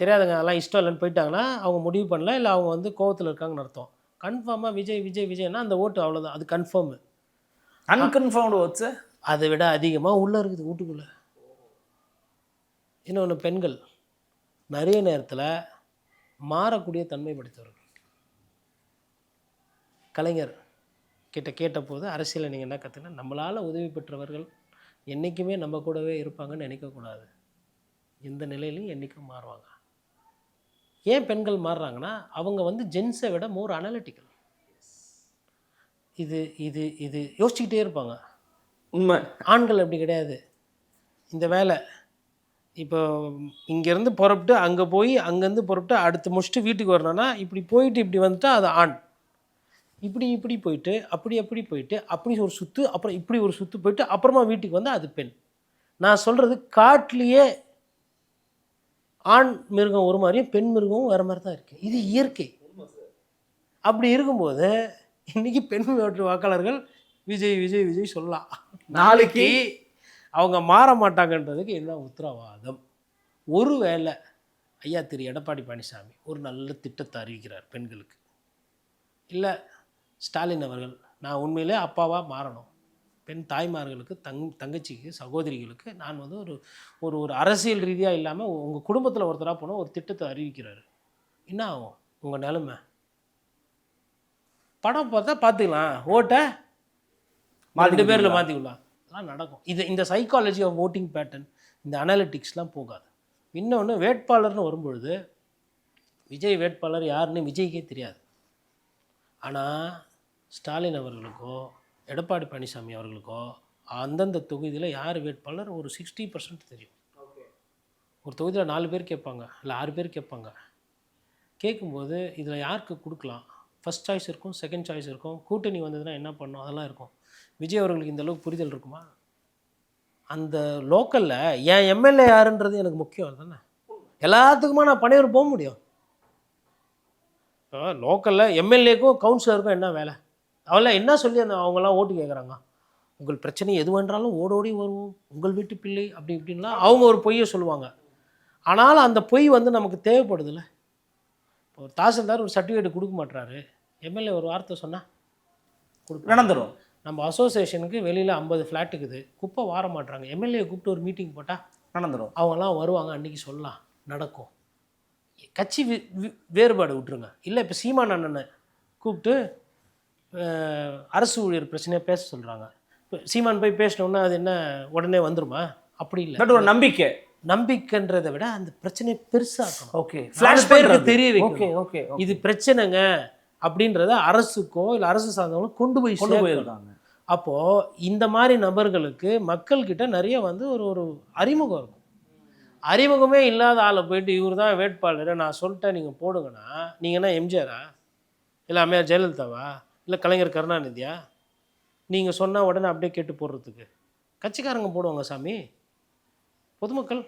தெரியாதுங்க அதெல்லாம் இஷ்டம் இல்லைன்னு போயிட்டாங்கன்னா அவங்க முடிவு பண்ணல இல்லை அவங்க வந்து கோவத்தில் இருக்காங்கன்னு அர்த்தம். கன்ஃபார்மாக விஜய் விஜய் விஜய்னா அந்த ஓட்டு அவ்வளோதான் அது கன்ஃபார்மு அன்கன்ஃபார்ம்டு ஓட்ஸ் அதை விட அதிகமாக உள்ளே இருக்குது வீட்டுக்குள்ளே. இன்னொன்று பெண்கள். நிறைய நேரத்தில் மாறக்கூடிய தன்மை படைத்தவர்கள். கலைஞர் கிட்ட கேட்டபோது அரசியலில் நீங்கள் என்ன கற்றுனா நம்மளால் உதவி பெற்றவர்கள் என்றைக்குமே நம்ம கூடவே இருப்பாங்கன்னு நினைக்கக்கூடாது. எந்த நிலையிலையும் என்றைக்கும் மாறுவாங்க. ஏன் பெண்கள் மாறுறாங்கன்னா அவங்க வந்து ஜென்ஸை விட மோர் அனலிட்டிக்கல் இது இது இது யோசிச்சுக்கிட்டே இருப்பாங்க. உண்மை. ஆண்கள் அப்படி கிடையாது. இந்த வேலை. இப்போ இங்கேருந்து புறப்பட்டு அங்கே போய் அங்கேருந்து புறப்பட்டு அடுத்து முடிச்சுட்டு வீட்டுக்கு வரணும்னா இப்படி போயிட்டு இப்படி வந்துட்டா அது ஆண். இப்படி இப்படி போயிட்டு அப்படி அப்படி போயிட்டு அப்படி ஒரு சுற்று அப்புறம் இப்படி ஒரு சுற்று போயிட்டு அப்புறமா வீட்டுக்கு வந்தால் அது பெண். நான் சொல்கிறது காட்டிலேயே ஆண் மிருகம் ஒரு மாதிரியும் பெண் மிருகமும் வேறு மாதிரி தான் இருக்குது இது இயற்கை. அப்படி இருக்கும்போது இன்னைக்கு பெண் ஓட்டு வாக்காளர்கள் விஜய் விஜய் விஜய் சொல்லலாம். நாளைக்கு அவங்க மாற மாட்டாங்கன்றதுக்கு என்ன உத்தரவாதம்? ஒருவேளை ஐயா திரு எடப்பாடி பழனிசாமி ஒரு நல்ல திட்டத்தை அறிவிக்கிறார் பெண்களுக்கு. இல்லை ஸ்டாலின் அவர்கள் நான் உண்மையிலே அப்பாவாக மாறணும். பெண் தாய்மார்களுக்கு தங் தங்கச்சிக்கு சகோதரிகளுக்கு நான் வந்து ஒரு ஒரு ஒரு அரசியல் ரீதியாக இல்லாமல் உங்கள் குடும்பத்தில் ஒருத்தராக போனால் ஒரு திட்டத்தை அறிவிக்கிறாரு. என்ன ஆகும்? உங்கள் நிலைமை? படம் பார்த்தா பார்த்துக்கலாம். ஓட்டை? ரெண்டு பேரில் மாற்றிக்கலாம் அதெல்லாம் நடக்கும். இது இந்த சைக்காலஜி ஆஃப் ஓட்டிங் பேட்டர்ன் இந்த அனாலிட்டிக்ஸ்லாம் போகாது. இன்னொன்று வேட்பாளர்னு வரும்பொழுது விஜய் வேட்பாளர் யாருன்னு விஜய்க்கே தெரியாது. ஆனால் ஸ்டாலின் அவர்களுக்கோ எடப்பாடி பழனிசாமி அவர்களுக்கோ அந்தந்த தொகுதியில் யார் வேட்பாளர் ஒரு சிக்ஸ்டி பர்சன்ட் தெரியும். ஒரு தொகுதியில் நாலு பேர் கேட்பாங்க இல்லை ஆறு பேர் கேட்பாங்க. கேட்கும்போது இதில் யாருக்கு கொடுக்கலாம்? ஃபர்ஸ்ட் சாய்ஸ் இருக்கும் செகண்ட் சாய்ஸ் இருக்கும். கூட்டணி வந்ததுன்னா என்ன பண்ணும்? அதெல்லாம் இருக்கும். விஜய் அவர்களுக்கு இந்த அளவுக்கு புரிதல் இருக்குமா? அந்த லோக்கலில் என் எம்எல்ஏ யாருன்றது எனக்கு முக்கியம் தானே எல்லாத்துக்குமா நான் பனையூர் போக முடியும்? லோக்கலில் எம்எல்ஏக்கும் கவுன்சிலருக்கும் என்ன வேலை? அவள என்ன சொல்லி அந்த அவங்கெல்லாம் ஓட்டு கேட்குறாங்க உங்கள் பிரச்சனை எது வேண்டாலும் ஓடோடி வருவோம். உங்கள் வீட்டு பிள்ளை அப்படி இப்படின்லாம் அவங்க ஒரு பொய்யை சொல்லுவாங்க. ஆனாலும் அந்த பொய் வந்து நமக்கு தேவைப்படுதுல்ல. இப்போ ஒரு தாசில்தார் ஒரு சர்டிஃபிகேட் கொடுக்க மாட்றாரு. எம்எல்ஏ ஒரு வார்த்தை சொன்னால் கொடுக்க நடந்துரும். நம்ம அசோசியேஷனுக்கு வெளியில் ஐம்பது ஃப்ளாட் இருக்குது. குப்பை வார மாட்றாங்க. எம்எல்ஏ கூப்பிட்டு ஒரு மீட்டிங் போட்டால் நடந்துரும். அவங்கெல்லாம் வருவாங்க. அன்றைக்கி சொல்லலாம். நடக்கும். கட்சி வேறுபாடு விட்டுருங்க. இல்லை இப்போ சீமான் அண்ணனை கூப்பிட்டு அரசு ஊழியர் பிரச்சனையாக பேச சொல்கிறாங்க இப்போ சீமான் போய் பேசினோன்னா அது என்ன உடனே வந்துருமா? அப்படி இல்லை. பட் ஒரு நம்பிக்கை. நம்பிக்கைன்றதை விட அந்த பிரச்சனையை பெருசாக்கணும். ஓகே. பேருக்கு தெரிய ஓகே இது பிரச்சனைங்க அப்படின்றத அரசுக்கோ இல்லை அரசு சார்ந்தவங்களும் கொண்டு போய் கொண்டு. போயிருக்காங்க. அப்போது இந்த மாதிரி நபர்களுக்கு மக்கள்கிட்ட நிறைய வந்து ஒரு ஒரு அறிமுகம் இருக்கும். அறிமுகமே இல்லாத ஆளை போயிட்டு இவர் தான் வேட்பாளர். நான் சொல்லிட்டேன் நீங்கள் போடுங்கன்னா நீங்கள் என்ன எம்ஜிஆரா? இல்லை அம்மையார் ஜெயலலிதாவா? இல்லை கலைஞர் கருணாநிதியா? நீங்கள் சொன்னால் உடனே அப்படியே கேட்டு போடுறதுக்கு. கட்சிக்காரங்க போடுவாங்க சாமி. பொதுமக்கள்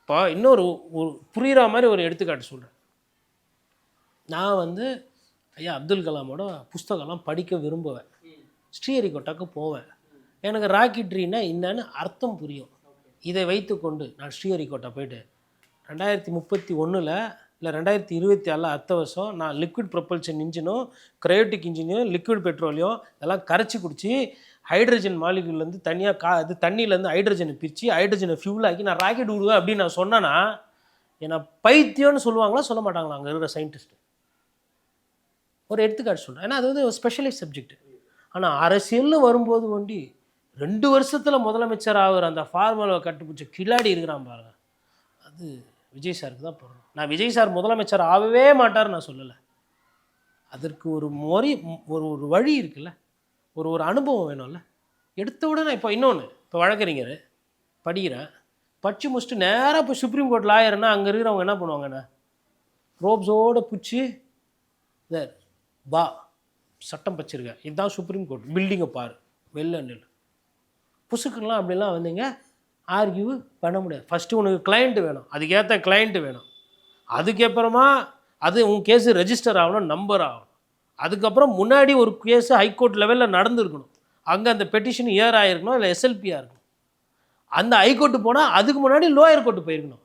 இப்போ இன்னொரு ஒரு புரிகிற மாதிரி ஒரு எடுத்துக்காட்டு சொல்கிறேன் நான் வந்து ஐயா அப்துல் கலாமோட புஸ்தகம்லாம் படிக்க விரும்புவேன். ஸ்ரீஹரிகோட்டாக்கு போவேன். எனக்கு ராக்கெட்ரின்னா என்னன்னு அர்த்தம் புரியும். இதை வைத்துக்கொண்டு நான் ஸ்ரீஹரிகோட்டா போயிட்டு ரெண்டாயிரத்தி முப்பத்தி ஒன்றில் இல்லை ரெண்டாயிரத்தி இருபத்தி ஆறில் அடுத்த வருஷம் நான் லிக்விட் ப்ரொப்பல்ஷன் இன்ஜினும் க்ரையோட்டிக் இன்ஜினும் லிக்விட் பெட்ரோலியம் இதெல்லாம் கரைச்சி குடிச்சு ஹைட்ரஜன் மாலிகுலேருந்து தனியாக கா இது தண்ணியிலேருந்து ஹைட்ரஜனை பிரித்து ஹைட்ரஜனை ஃபியூல் ஆக்கி நான் ராக்கெட் விடுவேன் அப்படின்னு நான் சொன்னேன்னா என்னை பைத்தியம்னு சொல்லுவாங்களா சொல்ல மாட்டாங்களா அங்கே இருக்கிற சயின்டிஸ்ட் ஒரு எடுத்துக்காட்டு சொல்கிறேன் ஏன்னா அது வந்து ஒரு ஸ்பெஷலைஸ் சப்ஜெக்ட் ஆனால் அரசியல்னு வரும்போது ஒண்டி ரெண்டு வருஷத்தில் முதலமைச்சர் ஆகிற அந்த ஃபார்முலாவை கட்டுப்பிடிச்ச கில்லாடி இருக்கிறான் பாருங்க. அது விஜய் சாருக்கு தான் போகணும் நான் விஜய் சார் முதலமைச்சர் ஆகவே மாட்டார் நான் சொல்லலை. அதற்கு ஒரு மொழி ஒரு ஒரு வழி இருக்குல்ல. ஒரு ஒரு அனுபவம் வேணும்ல. எடுத்த உடனே இப்போ இன்னொன்று இப்போ வழக்கறிஞர் படிக்கிறேன். படித்து முடிச்சுட்டு நேராக இப்போ சுப்ரீம் கோர்ட் லாயர்னா அங்கே இருக்கிறவங்க என்ன பண்ணுவாங்கண்ணா ரோப்ஸோடு பிடிச்சி சார் வா சட்டம் பச்சிருக்க. இதுதான் சுப்ரீம் கோர்ட் பில்டிங்கை பாரு. வெளில நில் புசுக்கெல்லாம் அப்படிலாம் வந்தீங்க ஆர்கியூ பண்ண முடியாது. ஃபஸ்ட்டு உனக்கு கிளைண்ட் வேணும். அதுக்கேற்ற கிளைண்ட் வேணும். அதுக்கப்புறமா அது உன் கேஸு ரெஜிஸ்டர் ஆகணும் நம்பர் ஆகணும். அதுக்கப்புறம் முன்னாடி ஒரு கேஸு ஹைகோர்ட் லெவலில் நடந்திருக்கணும். அங்கே அந்த பெட்டிஷன் இயர் ஆகிருக்கணும் இல்லை எஸ்எல்பியாக இருக்கணும். அந்த ஹைகோர்ட்டு போனால் அதுக்கு முன்னாடி லோயர் கோர்ட்டு போயிருக்கணும்.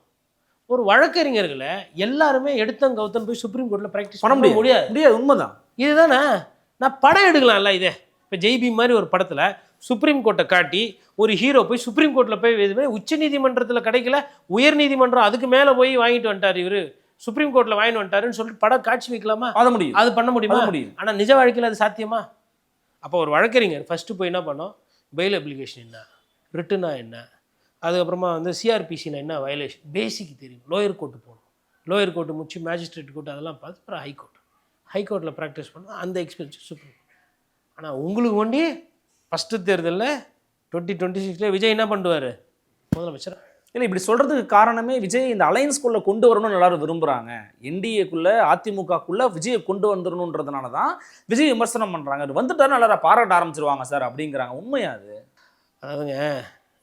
ஒரு வழக்கறிஞர்களை எல்லாருமே எடுத்தம் கவுத்தம் போய் சுப்ரீம் கோர்ட்டில் ப்ராக்டிஸ் பண்ண முடியாது. முடியாது. முடியாது உண்மைதான். இதுதானே? நான் படம் எடுக்கலாம்ல இதே. இப்போ ஜெய்பி மாதிரி ஒரு படத்தில் சுப்ரீம் கோர்ட்டை காட்டி ஒரு ஹீரோ போய் சுப்ரீம் கோர்ட்டில் போய் இது உச்ச நீதிமன்றத்தில் கிடைக்கல உயர் நீதிமன்றம் அதுக்கு மேலே போய் வாங்கிட்டு வந்துட்டார் இவர். சுப்ரீம் கோர்ட்டில் வாங்கிட்டு வந்துட்டாருன்னு சொல்லிட்டு படம் காட்சி வைக்கலாமா? அது முடியும். அது பண்ண முடியுமா? முடியும். ஆனால் நிஜ வாழ்க்கையில் அது சாத்தியமா? அப்போ ஒரு வழக்கறிஞர் ஃபஸ்ட்டு போய் என்ன பண்ணோம்? பெயில் அப்ளிகேஷன் என்ன? ரிட்டனா என்ன? அதுக்கப்புறமா வந்து சிஆர்பிசினா என்ன வயலேஷன் பேசிக் தெரியும். லோயர் கோர்ட்டு போகணும் லோயர் கோர்ட்டு முடிச்சு மேஜிஸ்ட்ரேட் கோர்ட் அதெல்லாம் பார்த்து அப்புறம் ஹைகோர்ட் ஹைகோர்ட்டில் ப்ராக்டிஸ் பண்ணணும் அந்த எக்ஸ்பீரியன்ஸ் சுப்ரீம் ஆனால் உங்களுக்கு ஒண்டி ஃபஸ்ட்டு தேர்தலில் டுவெண்ட்டி டுவெண்ட்டி சிக்ஸில் விஜய் என்ன பண்ணுவார்? முதலமைச்சர்? இல்லை இப்படி சொல்றதுக்கு காரணமே விஜய் இந்த அலையன்ஸ்குள்ள கொண்டு வரணும்னு எல்லாரும் விரும்புறாங்க. என்டிஏக்குள்ள அதிமுகக்குள்ள விஜயை கொண்டு வந்துடணுன்றதுனால தான் விஜய் விமர்சனம் பண்றாங்க. அது வந்துட்டாரு எல்லாரும் பாராட்ட ஆரம்பிச்சிருவாங்க சார் அப்படிங்கிறாங்க. உண்மையா அது? அதாவதுங்க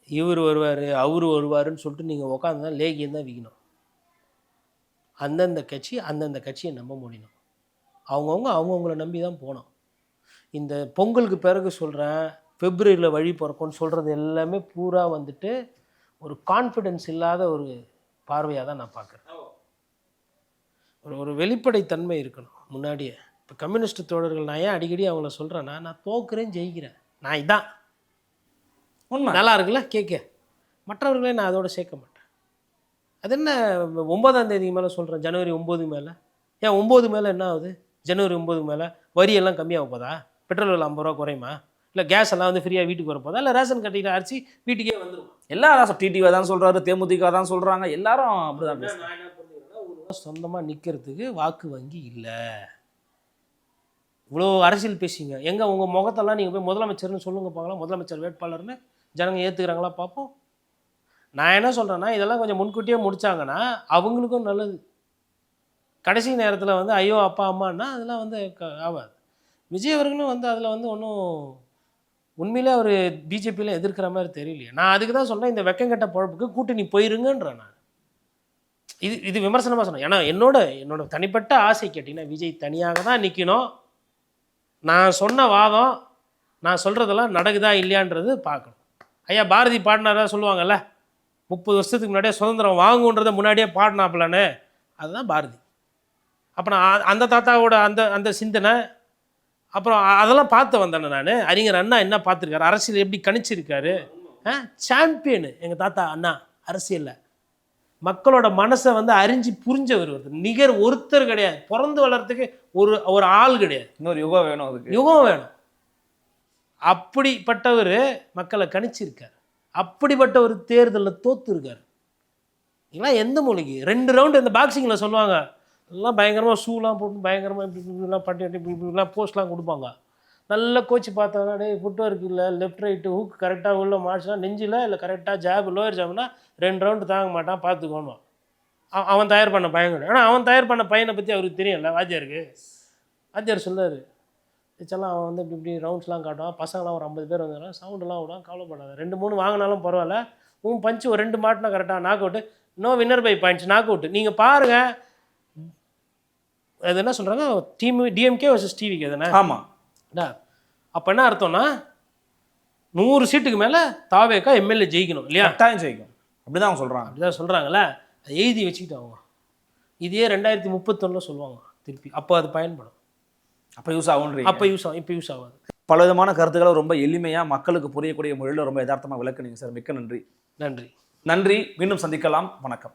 இவர் வருவார் அவர் வருவாருன்னு சொல்லிட்டு நீங்கள் உட்காந்து தான் லேகியம் தான் விற்கணும் அந்தந்த கட்சி அந்தந்த கட்சியை நம்ப முடியணும். அவங்கவுங்க அவங்கவுங்கள நம்பி தான் போனோம் இந்த பொங்கலுக்கு பிறகு சொல்கிறேன் பிப்ரவரியில் வழி பிறக்கும்னு சொல்கிறது எல்லாமே பூரா வந்துட்டு ஒரு கான்ஃபிடென்ஸ் இல்லாத ஒரு பார்வையாக தான் நான் பார்க்குறேன். ஒரு ஒரு வெளிப்படைத்தன்மை இருக்கணும் முன்னாடியே. இப்போ கம்யூனிஸ்ட் தோழர்கள் நான் ஏன் அடிக்கடி அவங்கள சொல்கிறேன்னா நான் தோக்குறேன் ஜெயிக்கிறேன். நான் இதான். உண்மை. நல்லா இருக்குல்ல? கேட்க மற்றவர்களே நான் அதோட சேர்க்க மாட்டேன். அது என்ன ஒன்பதாம் தேதி மேலே சொல்கிறேன் ஜனவரி ஒம்பது மேலே? ஏன் ஒம்பது மேலே என்ன ஆகுது? ஜனவரி ஒம்பது மேலே? வரி எல்லாம் கம்மியாக போதா? பெட்ரோல் விலை ஐம்பது ரூபா குறையுமா? இல்லை கேஸ் எல்லாம் வந்து ஃப்ரீயாக வீட்டுக்கு வரப்போதா? இல்லை ரேஷன் கட்டிட்டு அரிசி வீட்டுக்கே வந்துடும் எல்லாரும் டிடிவி தான் சொல்றாரு தேமுதிக தான் சொல்றாங்க. எல்லாரும் நான் என்ன பண்ணுறேன்னா சொந்தமாக நிற்கிறதுக்கு வாக்கு வங்கி இல்லை. இவ்வளோ அரசியல் பேசிங்க எங்கே உங்கள் முகத்தெல்லாம் நீங்கள் போய் முதலமைச்சர்னு சொல்லுங்க பார்க்கலாம். முதலமைச்சர் வேட்பாளர்னு ஜனங்க ஏற்றுக்கிறாங்களா பார்ப்போம். நான் என்ன சொல்கிறேன்னா இதெல்லாம் கொஞ்சம் முன்கூட்டியே முடிச்சாங்கன்னா அவங்களுக்கும் நல்லது. கடைசி நேரத்தில் வந்து ஐயோ அப்பா அம்மான்னா அதெல்லாம் வந்து ஆகாது. விஜய் அவர்களும் வந்து அதில் வந்து ஒன்றும் உண்மையிலே அவர் பிஜேபியில் எதிர்க்கிற மாதிரி தெரியலையே. நான் அதுக்கு தான் சொல்கிறேன் இந்த வெக்கங்கெட்ட பொழப்புக்கு கூட்டணி போயிருங்கன்றேன் நான். இது இது விமர்சனமாக சொன்னேன். ஏன்னா என்னோட என்னோட தனிப்பட்ட ஆசை கேட்டிங்கன்னா விஜய் தனியாக தான் நிற்கணும் நான் சொன்ன வாதம் நான் சொல்கிறதெல்லாம் நடக்குதா இல்லையான்றது பார்க்கணும். ஐயா பாரதி பாடினாரா சொல்லுவாங்கல்ல முப்பது வருஷத்துக்கு முன்னாடியே சுதந்திரம் வாங்குன்றதை முன்னாடியே பாடினாப்புலன்னு. அதுதான் பாரதி. அப்போ நான் அந்த தாத்தாவோட அந்த அந்த சிந்தனை அப்புறம் அதெல்லாம் பார்த்து வந்தேன் நான். அறிஞர் அண்ணா என்ன பார்த்துருக்காரு? அரசியல் எப்படி கணிச்சிருக்காரு? சாம்பியனு எங்கள் தாத்தா அண்ணா. அரசியலில். மக்களோட மனசை வந்து அறிஞ்சு புரிஞ்சவர் ஒருத்தர் நிகர் ஒருத்தர் கிடையாது. பிறந்து வளர்றதுக்கு ஒரு ஒரு ஆள் கிடையாது. இன்னொரு யுகம் வேணும் அதுக்கு. யுகம் வேணும். அப்படிப்பட்டவர் மக்களை கணிச்சிருக்கார். அப்படிப்பட்ட ஒரு தேர்தலில் தோத்துருக்கார். இதெல்லாம் எந்த மொழிக்கு ரெண்டு ரவுண்டு இந்த பாக்ஸிங்கில் சொல்லுவாங்க. எல்லாம் பயங்கரமாக ஷூலாம் போட்டு பயங்கரமாக இப்படி இப்படிலாம் பட்டி இப்படி இப்படிலாம் போஸ்ட்லாம் கொடுப்பாங்க. நல்ல கோச்சு பார்த்தோம்னா டே ஃபுட் ஒர்க் இல்லை லெஃப்ட் ரைட்டு ஹூக் கரெக்டாக உள்ள மார்ச்னா நெஞ்சில் இல்லை கரெக்டாக ஜாப் லோயர் ஜாப்னா ரெண்டு ரவுண்டு தாங்க மாட்டான் பார்த்துக்கோணும் அவன் அவன் தயார் பண்ண பையன் ஆனால் அவன் தயார் பண்ண பையனை பற்றி அவருக்கு தெரியல வாத்தியாருக்கு. வாத்தியார் சொல்லார். இதெல்லாம் அவன் வந்து இப்படி இப்படி ரவுண்ட்ஸ்லாம் காட்டுவான். பசங்களாம் ஒரு ஐம்பது பேர் வந்துடுறான் சவுண்டெல்லாம் விடுவான் கவலைப்படாத. ரெண்டு மூணு வாங்கினாலும் பரவாயில்ல. உன் பஞ்சு ஒரு ரெண்டு மாட்டினா கரெக்டாக knock out no winner by points knock out நீங்கள் பாருங்கள் அது என்ன சொல்கிறாங்க டீம் டிஎம்கே வர்சஸ் டிவிக்கு எதுனா ஆமா. அப்போ என்ன அர்த்தம்னா நூறு சீட்டுக்கு மேலே தாவேக்கா எம்எல்ஏ ஜெயிக்கணும் இல்லையா? கட்டாயம் ஜெயிக்கும். அப்படிதான் அவங்க சொல்றாங்க. அப்படிதான் சொல்கிறாங்களே அதை எழுதி வச்சுக்கிட்டு அவங்க. இதே ரெண்டாயிரத்தி முப்பத்தொன்னில் சொல்லுவாங்க திருப்பி. அப்போ அது பயன்படும். அப்ப யூஸ் ஆகுன்றீங்க அப்போ யூஸ் ஆகும் இப்போ யூஸ் ஆகாது. பல விதமான கருத்துக்களை ரொம்ப எளிமையா மக்களுக்கு புரியக்கூடிய முறையில் ரொம்ப யதார்த்தமா விளக்குனீங்க சார். மிக்க நன்றி. நன்றி. நன்றி. மீண்டும் சந்திக்கலாம். வணக்கம்.